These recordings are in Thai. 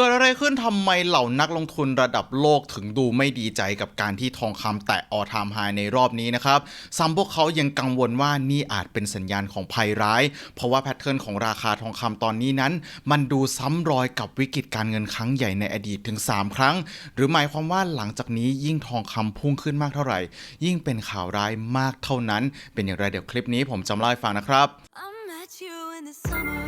เกิดอะไรขึ้นทำไมเหล่านักลงทุนระดับโลกถึงดูไม่ดีใจกับการที่ทองคำแตะออทามไฮในรอบนี้นะครับซ้ำพวกเขายังกังวลว่านี่อาจเป็นสัญญาณของภัยร้าย เพราะว่าแพทเทิร์นของราคาทองคำตอนนี้นั้น มันดูซ้ำรอยกับวิกฤตการเงินครั้งใหญ่ในอดีตถึง 3 ครั้ง หรือหมายความว่าหลังจากนี้ยิ่งทองคำพุ่งขึ้นมากเท่าไหร่ ยิ่งเป็นข่าวร้ายมากเท่านั้น เป็นอย่างไรเดี๋ยวคลิปนี้ผมจะมาเล่าให้ฟังนะครับ I met you in the summer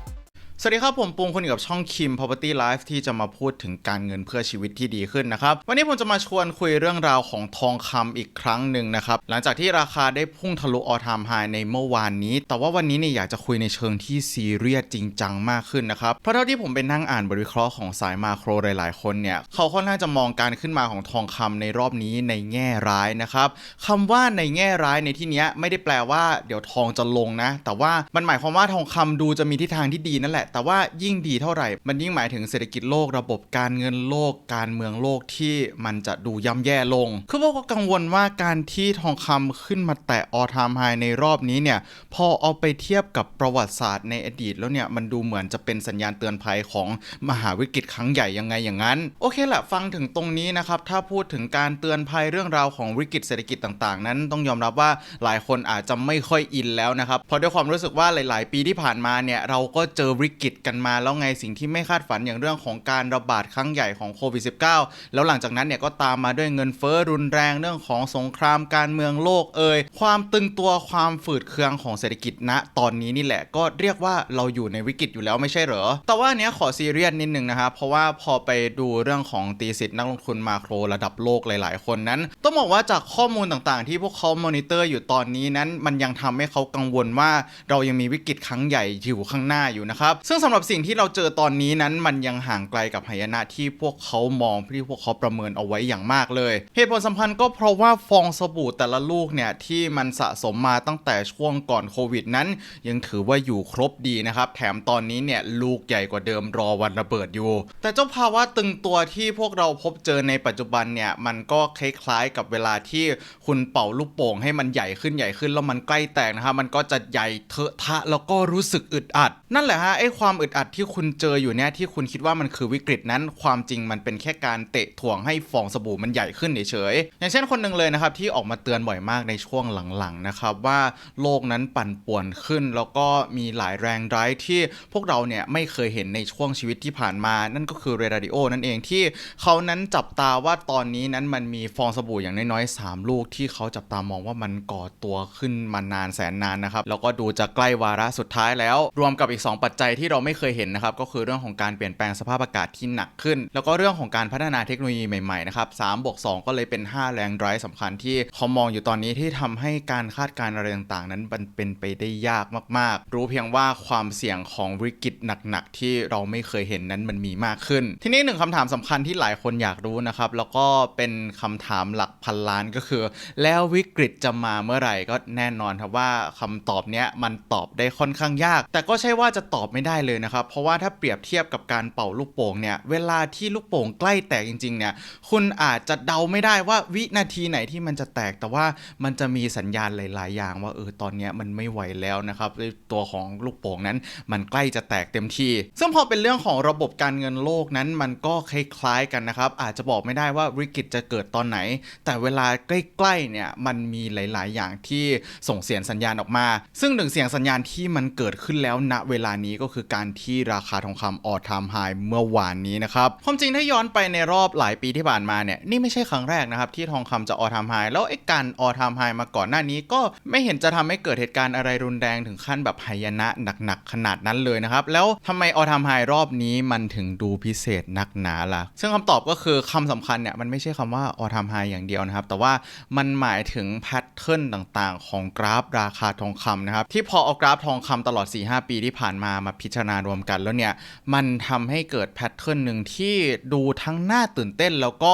สวัสดีครับ ผมปุงคุณอยู่กับช่องคิม Property Life ที่จะมาพูดถึงการเงินเพื่อชีวิตที่ดีขึ้นนะครับ วันนี้ผมจะมาชวนคุยเรื่องราวของทองคำอีกครั้งหนึ่งนะครับ หลังจากที่ราคาได้พุ่งทะลุออทามไฮในเมื่อวานนี้ แต่ว่าวันนี้เนี่ยอยากจะคุยในเชิงที่ซีเรียสจริงจังมากขึ้นนะครับ เพราะเท่าที่ผมไปนั่งอ่านบทวิเคราะห์ของสายมาโครหลาย ๆ คนเนี่ยเขาค่อนข้างจะมองการขึ้นมาของทองคำในรอบนี้ในแง่ร้ายนะครับคำว่าในแง่ร้ายในที่นี้ไม่ได้แปลว่า เดี๋ยวทองจะลงนะ แต่ว่ามันหมายความว่าทองคำดูจะมีทิศทางที่ดีนั่นแหละแต่ว่ายิ่งดีเท่าไหร่ มันยิ่งหมายถึงเศรษฐกิจโลกระบบการเงินโลก การเมืองโลกที่มันจะดูย่ำแย่ลง คือพวกก็กังวลว่าการที่ทองคำขึ้นมาแตะออทามไฮในรอบนี้เนี่ย พอเอาไปเทียบกับประวัติศาสตร์ในอดีตแล้วเนี่ย มันดูเหมือนจะเป็นสัญญาณเตือนภัยของมหาวิกฤตครั้งใหญ่ยังไงอย่างนั้น โอเคแหละฟังถึงตรงนี้นะครับ ถ้าพูดถึงการเตือนภัยเรื่องราวของวิกฤตเศรษฐกิจต่างๆ นั้นต้องยอมรับว่าหลายคนอาจจะไม่ค่อยอินแล้วนะครับ เพราะด้วยความรู้สึกว่าหลาย ๆ ปีที่ผ่านมาเนี่ยเราก็เจอวิกฤตกันมาแล้วไงสิ่งที่ไม่คาดฝันอย่างเรื่องของการระบาดครั้งใหญ่ของโควิด -19 แล้วหลังจากนั้นเนี่ยก็ตามมาด้วยเงินเฟ้อรุนแรงเรื่องของสงครามการเมืองโลกเอ่ยความตึงตัวความฝืดเคืองของเศรษฐกิจณตอนนี้นี่แหละก็เรียกว่าเราอยู่ในวิกฤตอยู่แล้วไม่ใช่เหรอ แต่ว่านเนี้ยขอซีเรียสนิดนึงนะครับเพราะว่าพอไปดูเรื่องของตีสิทธิ์นักลงทุนมาโครระดับโลกหลาย ๆ คนนั้น ต้องบอกว่าจากข้อมูลต่างๆ ที่พวกเขามอนิเตอร์อยู่ตอนนี้นั้น มันยังทำให้เขากังวลว่าเรายังมีวิกฤตครั้งใหญ่อยู่ข้างหน้าอยู่นะครับซึ่งสำหรับสิ่งที่เราเจอตอนนี้นั้นมันยังห่างไกลกับหายนะที่พวกเขามองที่พวกเขาประเมินเอาไว้อย่างมากเลยเหตุผลสำคัญก็เพราะว่าฟองสบู่แต่ละลูกเนี่ยที่มันสะสมมาตั้งแต่ช่วงก่อนโควิดนั้น ยังถือว่าอยู่ครบดีนะครับ แถมตอนนี้เนี่ยลูกใหญ่กว่าเดิมรอวันระเบิดอยู่ แต่เจ้าภาวะตึงตัวที่พวกเราพบเจอในปัจจุบันเนี่ยมันก็คล้ายๆกับเวลาที่คุณเป่าลูกโป่งให้มันใหญ่ขึ้นใหญ่ขึ้นแล้วมันใกล้แตกนะครับมันก็จะใหญ่เทอะทะแล้วก็รู้สึกอึดอัด นั่นแหละฮะไอ้ความอึดอัดที่คุณเจออยู่เนี่ยที่คุณคิดว่ามันคือวิกฤตนั้น ความจริงมันเป็นแค่การเตะถ่วงให้ฟองสบู่มันใหญ่ขึ้นเฉยๆอย่างเช่นคนหนึ่งเลยนะครับที่ออกมาเตือนบ่อยมากในช่วงหลังๆนะครับว่าโลกนั้นปั่นป่วนขึ้น แล้วก็มีหลายแรงร้ายที่พวกเราเนี่ยไม่เคยเห็นในช่วงชีวิตที่ผ่านมา นั่นก็คือเรดาริโอนั่นเองที่เขานั้นจับตาว่าตอนนี้นั้นมันมีฟองสบู่อย่างน้อยๆ3ลูกที่เขาจับตามองว่ามันก่อตัวขึ้นมานานแสนนานนะครับแล้วก็ดูจะใกล้วาระสุดท้ายแล้ว รวมกับอีก 2 ปัจจัยที่เราไม่เคยเห็นนะครับก็คือเรื่องของการเปลี่ยนแปลงสภาพอากาศที่หนักขึ้น แล้วก็เรื่องของการพัฒนาเทคโนโลยีใหม่ๆนะครับ3บวก2ก็เลยเป็น 5 แรงร้ายสำคัญที่เขามองอยู่ตอนนี้ที่ทำให้การคาดการณ์อะไรต่างๆ นั้นมันเป็นไปได้ยากมากๆ รู้เพียงว่าความเสี่ยงของวิกฤตหนักๆ ที่เราไม่เคยเห็นนั้นมันมีมากขึ้น ทีนี้หนึ่งคำถามสำคัญที่หลายคนอยากรู้นะครับแล้วก็เป็นคำถามหลักพันล้านก็คือ แล้ววิกฤตจะมาเมื่อไหร่ก็แน่นอนครับว่าคำตอบเนี้ยมันตอบได้ค่อนข้างยาก แต่ก็ใช่ว่าจะตอบไม่ได้เลยนะครับ เพราะว่าถ้าเปรียบเทียบกับการเป่าลูกโป่งเนี่ย เวลาที่ลูกโป่งใกล้แตกจริงๆ เนี่ย คุณอาจจะเดาไม่ได้ว่าวินาทีไหนที่มันจะแตก แต่ว่ามันจะมีสัญญาณหลาย ๆ อย่างว่าเออตอนนี้มันไม่ไหวแล้วนะครับตัวของลูกโป่งนั้นมันใกล้จะแตกเต็มที่ ซึ่งพอเป็นเรื่องของระบบการเงินโลกนั้นมันก็คล้ายๆกันนะครับ อาจจะบอกไม่ได้ว่าวิกฤตจะเกิดตอนไหน แต่เวลาใกล้ๆ เนี่ยมันมีหลาย ๆ อย่างที่ส่งเสียงสัญญาณออกมา ซึ่งหนึ่งเสียงสัญญาณที่มันเกิดขึ้นแล้วณเวลานี้ก็คือการที่ราคาทองคำออทามไฮเมื่อวานนี้นะครับความจริงถ้าย้อนไปในรอบหลายปีที่ผ่านมาเนี่ยนี่ไม่ใช่ครั้งแรกนะครับที่ทองคำจะออทามไฮแล้วไอ้การออทามไฮมาก่อนหน้านี้ก็ไม่เห็นจะทำให้เกิดเหตุการณ์อะไรรุนแรงถึงขั้นแบบหายนะหนักๆขนาดนั้นเลยนะครับแล้วทำไมออทามไฮรอบนี้มันถึงดูพิเศษนักหนาล่ะ ซึ่งคำตอบก็คือคำสำคัญเนี่ยมันไม่ใช่คำว่าออทามไฮอย่างเดียวนะครับ แต่ว่ามันหมายถึงแพทเทิร์นต่างๆ ของกราฟราคาทองคำนะครับที่พอเอากราฟทองคำตลอด 4-5 ปีที่ผ่านมามาพิจารณารวมกันแล้วเนี่ยมันทำให้เกิดแพทเทิร์นหนึ่งที่ดูทั้งน่าตื่นเต้นแล้วก็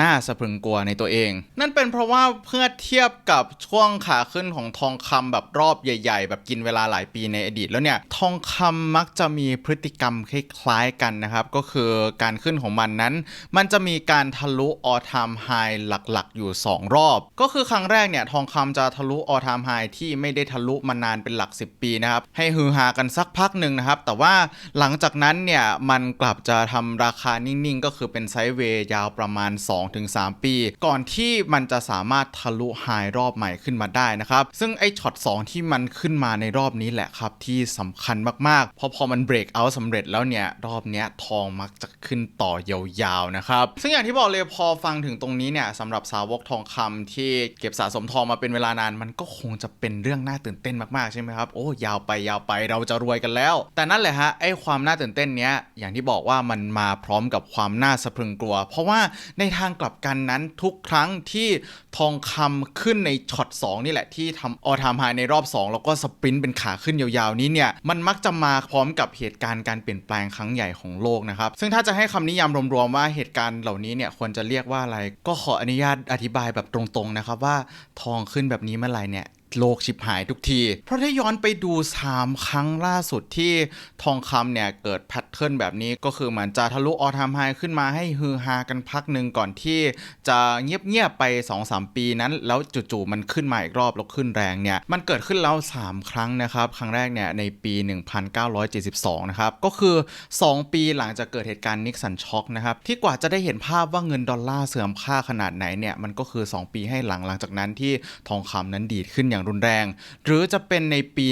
น่าสะพรึงกลัวในตัวเอง นั่นเป็นเพราะว่าเพื่อเทียบกับช่วงขาขึ้นของทองคำแบบรอบใหญ่ ๆ แบบกินเวลาหลายปีในอดีต แล้วเนี่ยทองคำมักจะมีพฤติกรรมคล้ายๆกันนะครับ ก็คือการขึ้นของมันนั้น มันจะมีการทะลุ all time high หลักๆ อยู่ 2 รอบ ก็คือครั้งแรกเนี่ยทองคำจะทะลุ all time high ที่ไม่ได้ทะลุมานานเป็นหลัก 10 ปีนะครับให้ฮือฮากันสักพักหนึ่งนะครับแต่ว่าหลังจากนั้นเนี่ยมันกลับจะทำราคานิ่งๆ ก็คือเป็นไซด์เวย์ยาวประมาณ 2-3 ปี ก่อนที่มันจะสามารถทะลุไฮรอบใหม่ขึ้นมาได้นะครับ ซึ่งไอ้ช็อต2ที่มันขึ้นมาในรอบนี้แหละครับ ที่สำคัญมากๆ เพราะพอมันเบรกเอาสำเร็จแล้วเนี่ย รอบเนี้ยทองมักจะขึ้นต่อยาวๆนะครับ ซึ่งอย่างที่บอกเลยพอฟังถึงตรงนี้เนี่ยสำหรับสาวกทองคำที่เก็บสะสมทองมาเป็นเวลานาน มันก็คงจะเป็นเรื่องน่าตื่นเต้นมากๆใช่ไหมครับโอ้ยาวไปยาวไปเราจะรวยกันแล้วแต่นั่นแหละฮะไอ้ความน่าตื่นเต้นเนี้ยอย่างที่บอกว่ามันมาพร้อมกับความน่าสะพรึงกลัว เพราะว่าในทางกลับกันนั้นทุกครั้งที่ทองคำขึ้นในช็อต2นี่แหละที่ทำออทามไฮในรอบ 2 แล้วก็สปรินต์เป็นขาขึ้นยาวๆนี้เนี่ยมันมักจะมาพร้อมกับเหตุการณ์การเปลี่ยนแปลงครั้งใหญ่ของโลกนะครับซึ่งถ้าจะให้คำนิยามรวมๆว่าเหตุการณ์เหล่านี้เนี่ยควรจะเรียกว่าอะไร ก็ขออนุญาตอธิบายแบบตรงๆนะครับว่าทองขึ้นแบบนี้เมื่อไหร่เนี่ย โลกชิบหายทุกที เพราะถ้าย้อนไปดู 3 ครั้งล่าสุดที่ทองคำเนี่ย เกิดแพทเทิร์นแบบนี้ก็คือเหมือนจะทะลุออทามไฮขึ้นมาให้ฮือฮากันพักหนึ่งก่อนที่จะเงียบๆไป 2-3 ปีนั้น แล้วจู่ๆมันขึ้นมาอีกรอบแล้วขึ้นแรงเนี่ย มันเกิดขึ้นแล้ว 3 ครั้งนะครับ ครั้งแรกเนี่ยในปี 1972 นะครับ ก็คือ 2 ปีหลังจากเกิดเหตุการณ์นิกสันช็อกนะครับที่กว่าจะได้เห็นภาพว่าเงินดอลลาร์เสื่อมค่าขนาดไหนเนี่ยมันก็คือ 2 ปีให้หลังหลังจากนั้นที่ทองคำนั้นดีดขึ้นอย่างรุนแรง หรือจะเป็นในปี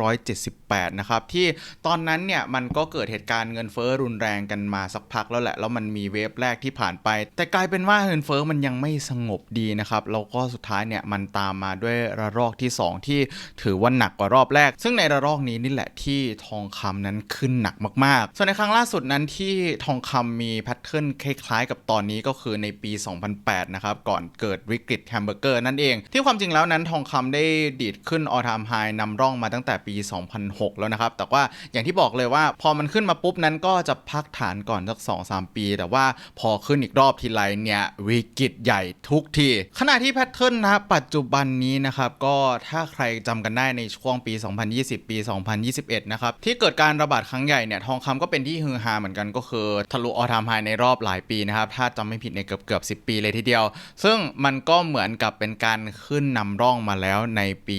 1978 นะครับ ที่ตอนนั้นเนี่ยมันก็เกิดเหตุการณ์เงินเฟ้อรุนแรงกันมาสักพักแล้วแหละ แล้วมันมีเวฟแรกที่ผ่านไป แต่กลายเป็นว่าเงินเฟ้อมันยังไม่สงบดีนะครับ แล้วก็สุดท้ายเนี่ยมันตามมาด้วยระลอกที่ 2 ที่ถือว่าหนักกว่ารอบแรก ซึ่งในระลอกนี้นี่แหละที่ทองคำนั้นขึ้นหนักมาก ๆ ส่วนในครั้งล่าสุดนั้นที่ทองคำมีแพทเทิร์นคล้ายๆ กับตอนนี้ก็คือในปี 2008 นะครับ ก่อนเกิดวิกฤตแฮมเบอร์เกอร์นั่นเอง ที่ความจริงแล้วนั้นทองคำได้ดีดขึ้นออทามไฮนำร่องมาตั้งแต่ปี 2006 แล้วนะครับ แต่ว่าอย่างที่บอกเลยว่าพอมันขึ้นมาปุ๊บนั้นก็จะพักฐานก่อนสัก 2-3 ปี แต่ว่าพอขึ้นอีกรอบทีไรเนี่ยวิกฤตใหญ่ทุกที ขณะที่แพทเทิร์นนะปัจจุบันนี้นะครับ ก็ถ้าใครจำกันได้ในช่วงปี 2020 ปี 2021 นะครับ ที่เกิดการระบาดครั้งใหญ่เนี่ยทองคำก็เป็นที่ฮือฮาเหมือนกันก็คือทะลุออทามไฮในรอบหลายปีนะครับ ถ้าจำไม่ผิดในเกือบเกือบ10 ปีเลยทีเดียว ซึ่งมันก็เหมือนกับเป็นการขึ้นนำร่องมาแล้วในปี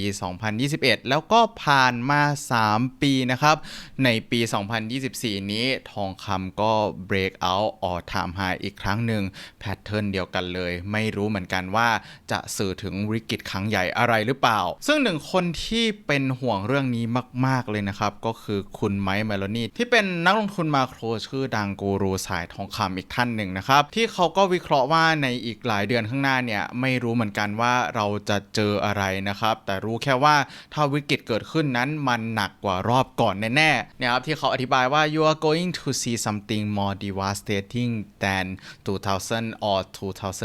2021 แล้วก็ผ่านมา 3 ปีนะครับ ในปี 2024 นี้ทองคำก็ break out all time high อีกครั้งหนึ่งแพทเทิร์นเดียวกันเลย ไม่รู้เหมือนกันว่าจะสื่อถึงวิกฤตครั้งใหญ่อะไรหรือเปล่า ซึ่งหนึ่งคนที่เป็นห่วงเรื่องนี้มาก ๆ เลยนะครับ ก็คือคุณไมค์เมโลนีที่เป็นนักลงทุนมาโครชื่อดังกูรูสายทองคำอีกท่านหนึ่งนะครับ ที่เขาก็วิเคราะห์ว่าในอีกหลายเดือนข้างหน้าเนี่ย ไม่รู้เหมือนกันว่าเราจะเจออะไรนะครับ แต่รู้แค่ว่าถ้าวิกฤตเกิดขึ้นนั้นมันหนักกว่ารอบก่อนแน่ๆเนี่ยครับที่เขาอธิบายว่า you are going to see something more devastating than 2000 or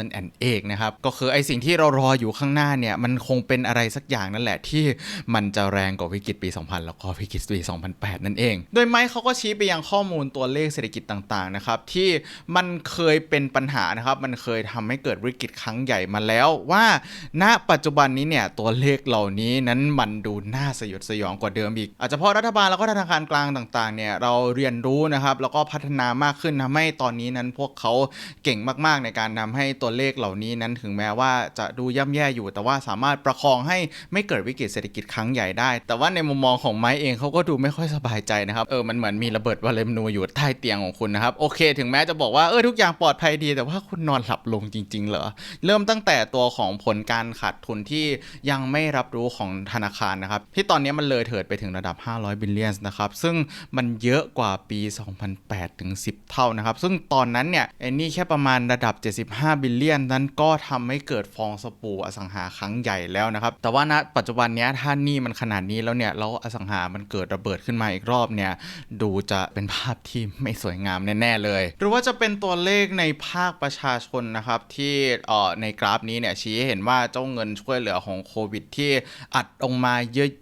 2008นะครับก็คือไอสิ่งที่เรารออยู่ข้างหน้าเนี่ยมันคงเป็นอะไรสักอย่างนั่นแหละที่มันจะแรงกว่าวิกฤตปี 2000 แล้วก็วิกฤตปี 2008 นั่นเอง โดยไมค์เขาก็ชี้ไปยังข้อมูลตัวเลขเศรษฐกิจต่างๆนะครับที่มันเคยเป็นปัญหานะครับมันเคยทำให้เกิดวิกฤตครั้งใหญ่มาแล้วว่า ณปัจจุบันนี้เนี่ยตัวัวเลขเหล่านี้นั้นมันดูน่าสยดสยองกว่าเดิมอีก อาจจะเพราะรัฐบาลแล้วก็ธนาคารกลางต่างๆเนี่ยเราเรียนรู้นะครับแล้วก็พัฒนามากขึ้นทำให้ตอนนี้นั้นพวกเขาเก่งมากๆในการทำให้ตัวเลขเหล่านี้นั้นถึงแม้ว่าจะดูย่ำแย่อยู่ แต่ว่าสามารถประคองให้ไม่เกิดวิกฤตเศรษฐกิจครั้งใหญ่ได้ แต่ว่าในมุมมองของไม้เองเขาก็ดูไม่ค่อยสบายใจนะครับเออมันเหมือนมีระเบิดวาเลมนูอยู่ใต้เตียงของคุณนะครับโอเค ถึงแม้จะบอกว่าเออทุกอย่างปลอดภัยดี แต่ว่าคุณนอนหลับลงจริง ๆ เหรอเริ่มตั้งแต่ตัวของผลการขาดทุนที่ยังไม่รับรู้ของธนาคารนะครับ ที่ตอนนี้มันเลยเถิดไปถึงระดับ 500 บิลเลียนนะครับ ซึ่งมันเยอะกว่าปี 2008 ถึง 10 เท่านะครับ ซึ่งตอนนั้นเนี่ยไอ้นี่แค่ประมาณระดับ 75 บิลเลียน นั้นก็ทำให้เกิดฟองสบู่อสังหาครั้งใหญ่แล้วนะครับ แต่ว่าณปัจจุบันนี้ถ้านี่มันขนาดนี้แล้วเนี่ยแล้วอสังหามันเกิดระเบิดขึ้นมาอีกรอบเนี่ยดูจะเป็นภาพที่ไม่สวยงามแน่ๆเลย หรือว่าจะเป็นตัวเลขในภาคประชาชนนะครับที่ออในกราฟนี้เนี่ยชี้ให้เห็นว่าเจ้าเงินช่วยเหลือของโควิด ที่อัดออกมา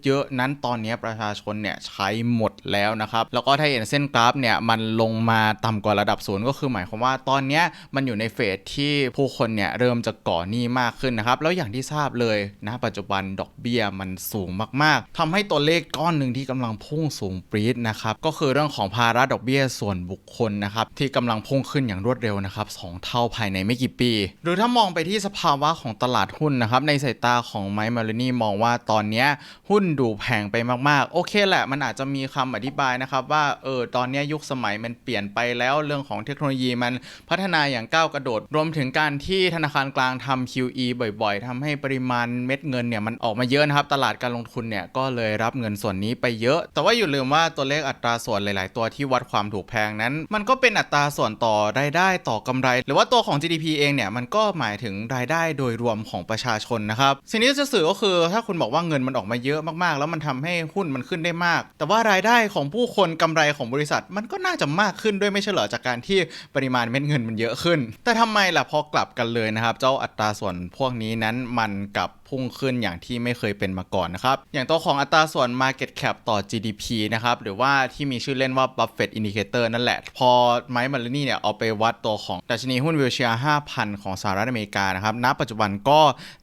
เยอะๆ นั้นตอนนี้ประชาชนเนี่ยใช้หมดแล้วนะครับ แล้วก็ถ้าเห็นเส้นกราฟเนี่ยมันลงมาต่ำกว่าระดับศูนย์ก็คือหมายความว่าตอนนี้มันอยู่ในเฟสที่ผู้คนเนี่ยเริ่มจะก่อหนี้มากขึ้นนะครับ แล้วอย่างที่ทราบเลยนะปัจจุบันดอกเบี้ยมันสูงมากๆทำให้ตัวเลขก้อนหนึ่งที่กำลังพุ่งสูงปรี๊ดนะครับก็คือเรื่องของภาระดอกเบี้ยส่วนบุคคลนะครับที่กำลังพุ่งขึ้นอย่างรวดเร็วนะครับสองเท่าภายในไม่กี่ปี หรือถ้ามองไปที่สภาวะของตลาดหุ้นนะครับในสายตาของมค์มารินีมองว่าตอนนี้หุ้นดูแพงไปมากๆ โอเคแหละ มันอาจจะมีคำอธิบายนะครับว่าเออตอนนี้ยุคสมัยมันเปลี่ยนไปแล้วเรื่องของเทคโนโลยีมันพัฒนาอย่างก้าวกระโดด รวมถึงการที่ธนาคารกลางทำ QE บ่อยๆทำให้ปริมาณเม็ดเงินเนี่ยมันออกมาเยอะนะครับ ตลาดการลงทุนเนี่ยก็เลยรับเงินส่วนนี้ไปเยอะ แต่ว่าอย่าลืมว่าตัวเลขอัตราส่วนหลาย ๆ ตัวที่วัดความถูกแพงนั้น มันก็เป็นอัตราส่วนต่อรายได้ต่อกำไร หรือว่าตัวของ GDP เองเนี่ยมันก็หมายถึงรายได้โดยรวมของประชาชนนะครับสิ่งที่จะสื่อก็คือ ถ้าคุณบอกว่าเงินมันออกมาเยอะมากๆ แล้วมันทำให้หุ้นมันขึ้นได้มาก แต่ว่ารายได้ของผู้คนกำไรของบริษัท มันก็น่าจะมากขึ้นด้วยไม่ใช่เหรอจากการที่ปริมาณเม็ดเงินมันเยอะขึ้น แต่ทำไมล่ะพอกลับกันเลยนะครับ เจ้าอัตราส่วนพวกนี้นั้นมันกลับพุ่งขึ้นอย่างที่ไม่เคยเป็นมาก่อนนะครับ อย่างตัวของอัตราส่วน Market Cap ต่อ GDP นะครับ หรือว่าที่มีชื่อเล่นว่า Buffett Indicator นั่นแหละ พอไมค์มาร์นี่เนี่ยเอาไปวัดตัวของดัชนีหุ้นวิวเชีย5,000 ของสหรัฐอเมริกานะครับ ณ ปัจจุบันก็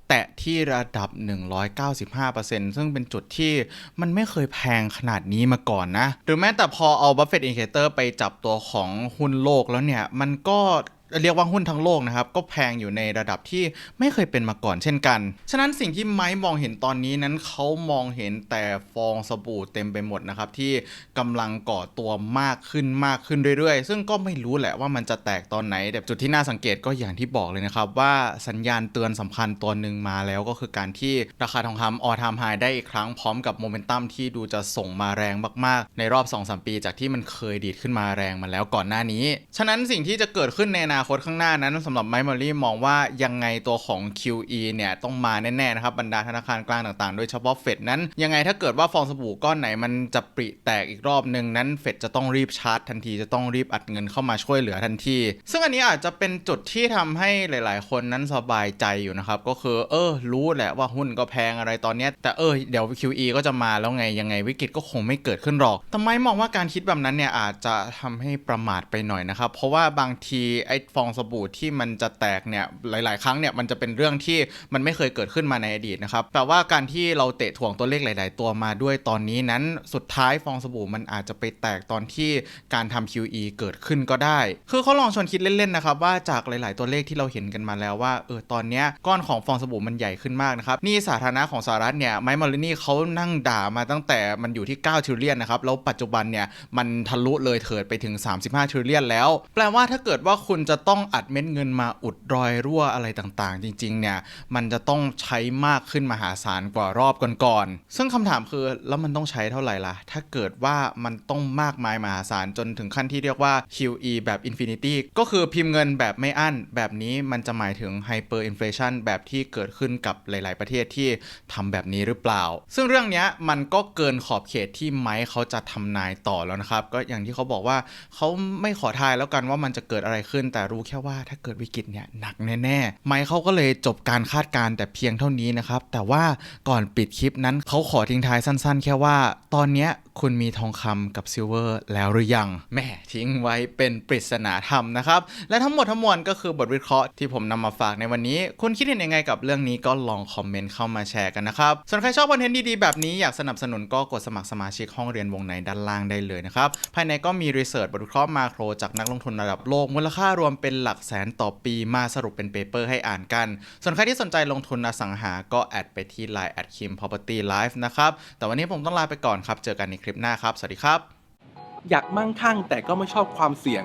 แตะที่ระดับ 195%ซึ่งเป็นจุดที่มันไม่เคยแพงขนาดนี้มาก่อนนะ หรือแม้แต่พอเอา Buffett Indicator ไปจับตัวของหุ้นโลกแล้วเนี่ย มันก็ เรียกว่าหุ้นทั้งโลกนะครับ ก็แพงอยู่ในระดับที่ไม่เคยเป็นมาก่อนเช่นกัน ฉะนั้นสิ่งที่ไม้มองเห็นตอนนี้นั้นเขามองเห็นแต่ฟองสบู่เต็มไปหมดนะครับ ที่กำลังก่อตัวมากขึ้นมากขึ้นเรื่อยๆ ซึ่งก็ไม่รู้แหละว่ามันจะแตกตอนไหน แต่จุดที่น่าสังเกตก็อย่างที่บอกเลยนะครับว่าสัญญาณเตือนสำคัญตัวหนึ่งมาแล้วก็คือการที่ราคาทองคำออทามไฮได้อีกครั้งพร้อมกับโมเมนตัมที่ดูจะส่งมาแรงมากๆ ในรอบ 2-3 ปี จากที่มันเคยดีดขึ้นมาแรงมาแล้วก่อนหน้านี้ ฉะนั้นสิ่งที่จะเกิดขึ้นในอนาาคตข้างหน้านั้นสำหรับไมค์มอรี่มองว่ายังไงตัวของ QE เนี่ยต้องมาแน่ๆนะครับบรรดาธนาคารกลางต่างๆ โดยเฉพาะเฟดนั้น ยังไงถ้าเกิดว่าฟองสบู่ก้อนไหนมันจะปริแตกอีกรอบหนึ่งนั้นเฟดจะต้องรีบชาร์จทันทีจะต้องรีบอัดเงินเข้ามาช่วยเหลือทันที ซึ่งอันนี้อาจจะเป็นจุดที่ทำให้หลายๆ คนนั้นสบายใจอยู่นะครับก็คือเออรู้แหละว่าหุ้นก็แพงอะไรตอนนี้แต่เออเดี๋ยว QE ก็จะมาแล้วไงยังไงวิกฤตก็คงไม่เกิดขึ้นหรอกแต่ไมมองว่าการคิดแบบนั้นเนี่ยอาจจะทำให้ประมาทไปหน่อยนะครับเพราะว่าบางทีไอฟองสบู่ที่มันจะแตกเนี่ยหลาย ๆ ครั้งเนี่ยมันจะเป็นเรื่องที่มันไม่เคยเกิดขึ้นมาในอดีตนะครับแต่ว่าการที่เราเตะถ่วงตัวเลขหลาย ๆ ตัวมาด้วยตอนนี้นั้นสุดท้ายฟองสบู่มันอาจจะไปแตกตอนที่การทำ QE เกิดขึ้นก็ได้ คือเขาลองชวนคิดเล่น ๆ นะครับว่าจากหลาย ๆ ตัวเลขที่เราเห็นกันมาแล้วว่าเออตอนเนี้ยก้อนของฟองสบู่มันใหญ่ขึ้นมากนะครับนี่สาธารณะของสหรัฐเนี่ยไมค์มอลลินี่เขานั่งด่ามาตั้งแต่มันอยู่ที่9ทริลเลียนนะครับแล้วปัจจุบันเนี่ยมันทะลุเลยเถิดไปถึง 35ทริลเลียนแล้ว แปลว่าถ้าเกิดว่าคุณจะต้องอัดเม็ดเงินมาอุดรอยรั่วอะไรต่างๆ จริงๆเนี่ยมันจะต้องใช้มากขึ้นมหาศาลกว่ารอบก่อนๆซึ่งคำถามคือแล้วมันต้องใช้เท่าไหร่ล่ะ ถ้าเกิดว่ามันต้องมากมายมหาศาลจนถึงขั้นที่เรียกว่า QE แบบ Infinity ก็คือพิมพ์เงินแบบไม่อั้น แบบนี้มันจะหมายถึง Hyperinflation แบบที่เกิดขึ้นกับหลาย ๆ ประเทศที่ทำแบบนี้หรือเปล่า ซึ่งเรื่องนี้มันก็เกินขอบเขตที่ไมค์เขาจะทำนายต่อแล้วนะครับ ก็อย่างที่เขาบอกว่าเขาไม่ขอทายแล้วกันว่ามันจะเกิดอะไรขึ้นแต่รู้แค่ว่าถ้าเกิดวิกฤตเนี่ยหนักแน่ๆไมค์เขาก็เลยจบการคาดการณ์แต่เพียงเท่านี้นะครับ แต่ว่าก่อนปิดคลิปนั้นเขาขอทิ้งท้ายสั้นๆ แค่ว่าตอนเนี้ยคุณมีทองคำกับซิลเวอร์แล้วหรือยังแม่ทิ้งไว้เป็นปริศนาธรรมนะครับ และทั้งหมดทั้งมวลก็คือบทวิเคราะห์ที่ผมนำมาฝากในวันนี้ คุณคิดเห็นยังไงกับเรื่องนี้ก็ลองคอมเมนต์เข้ามาแชร์กันนะครับ ส่วนใครชอบคอนเทนต์ดีๆ แบบนี้อยากสนับสนุนก็กดสมัครสมาชิกห้องเรียนวงในด้านล่างได้เลยนะครับ ภายในก็มีรีเสิร์ชบทวิเคราะห์มาโครจากนักลงทุนระดับโลกมูลค่ารวมเป็นหลักแสนต่อปีมาสรุปเป็นเปเปอร์ให้อ่านกัน ส่วนใครที่สนใจลงทุนอสังหาก็แอดไปที่ Line แอดคิม property life นะครับ แต่วันนี้ผมต้องลาไปก่อนครับ เจอกันในคลิปหน้าครับ สวัสดีครับ อยากมั่งคั่งแต่ก็ไม่ชอบความเสี่ยง